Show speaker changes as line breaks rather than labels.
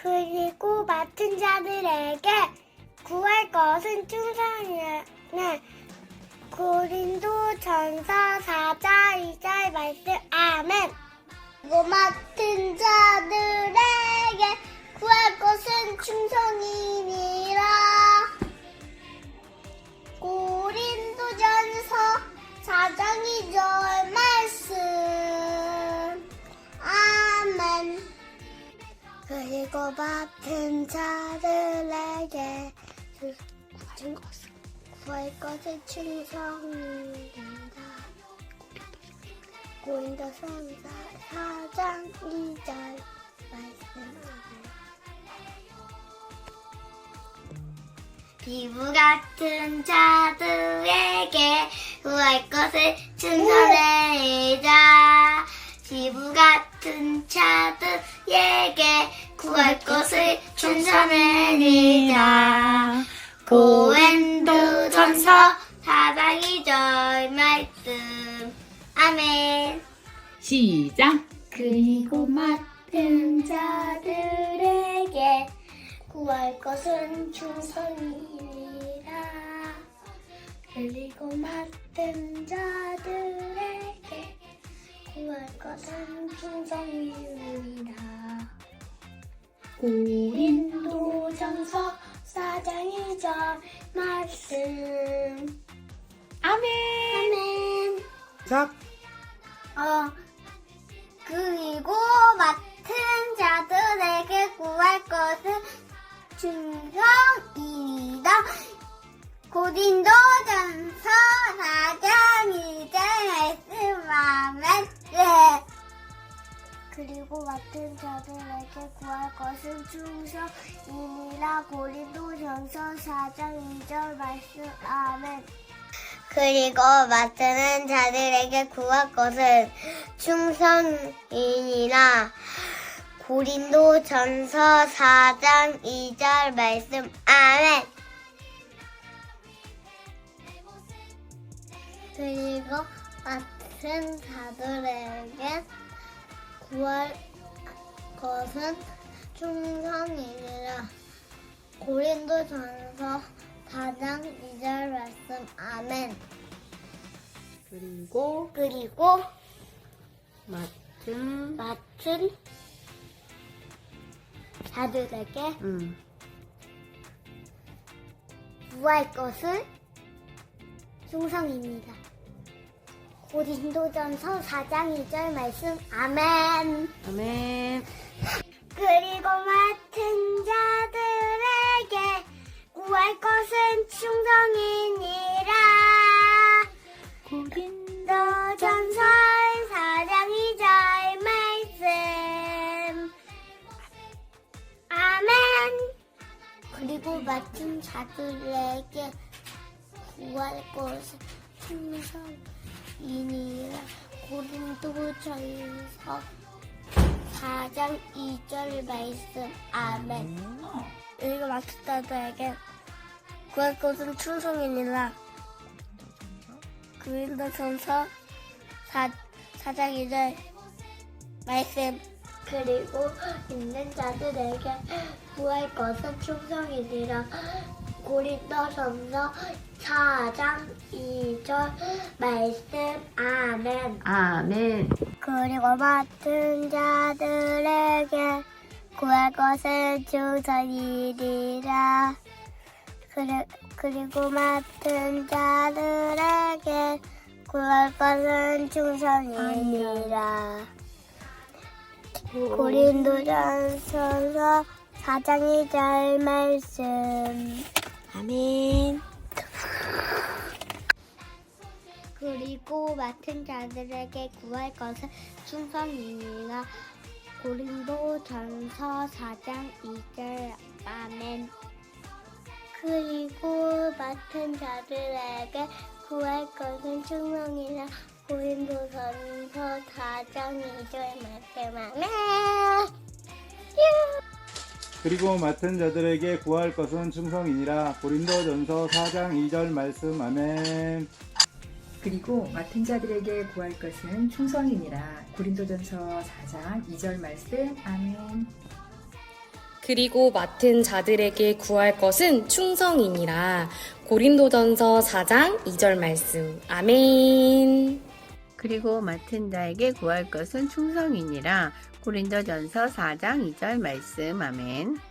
그리고 맡은 자들에게 구할 것은 충성이네. 고린도 전서 4장 2절 말씀 아멘. 그리고 맡은 자들에 그리고 맡은 자들에게 구할 것을 구할 것을 충성이다. 고린도서 4장 2절 말씀. 피부 같은 자들에게 구할 것을 충성해자. 피부 같은 자들에게 구할 것을 충성해자. 고엔도 전서 4장 2절 말씀. 아멘.
시작.
그리고 맡은 자들에게 구할 것은 충성이니라. 그리고 맡은 자들에게 구할 것은 충성이니라. 고린도 전서 4장 2절 말씀.
아멘.
아멘.
시작.
어, 그리고 맡은 자들에게 구할 것은 충성이다. 고린도 전서 4장 그리고 맡은 자들에게 구할 것은 충성이니라. 고린도전서 4장 2절 말씀 아멘. 그리고 맡은 자들에게 구할 것은 충성이니라. 고린도 전서 4장 2절 말씀. 아멘. 그리고 맡은 자들에게 구할 것은 충성이니라. 고린도 전서 4장 2절 말씀. 아멘.
그리고
그리고
맡은
맡은 자들에게
음,
구할 것은 충성입니다. 고린도전서 4장 2절 말씀 아멘.
아멘.
그리고 맡은 자들에게 구할 것은 충성이니라. 고린도전서 4장 2절 말씀 아멘. 그리고 맡은 자들에게 구할 것은 충성이니라. 고린도전서 4장 2절 말씀 아멘. 그리고 맡은 자들에게 구할 것은 충성이니라. 고린도전서 4, 4장 2절 말씀 그리고 있는 자들에게 구할 것은 충성이니라 고린도 전서 4장 2절 말씀 아멘.
아멘.
그리고 맡은 자들에게 구할 것은 충성이니라. 그리, 그리고 맡은 자들에게 구할 것은 충성이니라. 고린도전서 4장 2절 말씀 아멘. 그리고 맡은 자들에게 구할 것은 충성이니라. 고린도 전서 4장 2절. 아멘. 그리고 맡은 자들에게 구할 것은 충성이라. 고린도 전서 4장 2절 말씀. 아멘
그리고 맡은 자들에게 구할 것은 충성이니라. 고린도전서 4장 2절 말씀. 아멘.
그리고 맡은 자들에게 구할 것은 충성이니라. 고린도전서 4장 2절 말씀. 아멘.
그리고 맡은 자들에게 구할 것은 충성이니라. 고린도전서 4장 2절 말씀. 아멘.
그리고 맡은 자에게 구할 것은 충성이니라. 고린도전서 4장 2절 말씀. 아멘.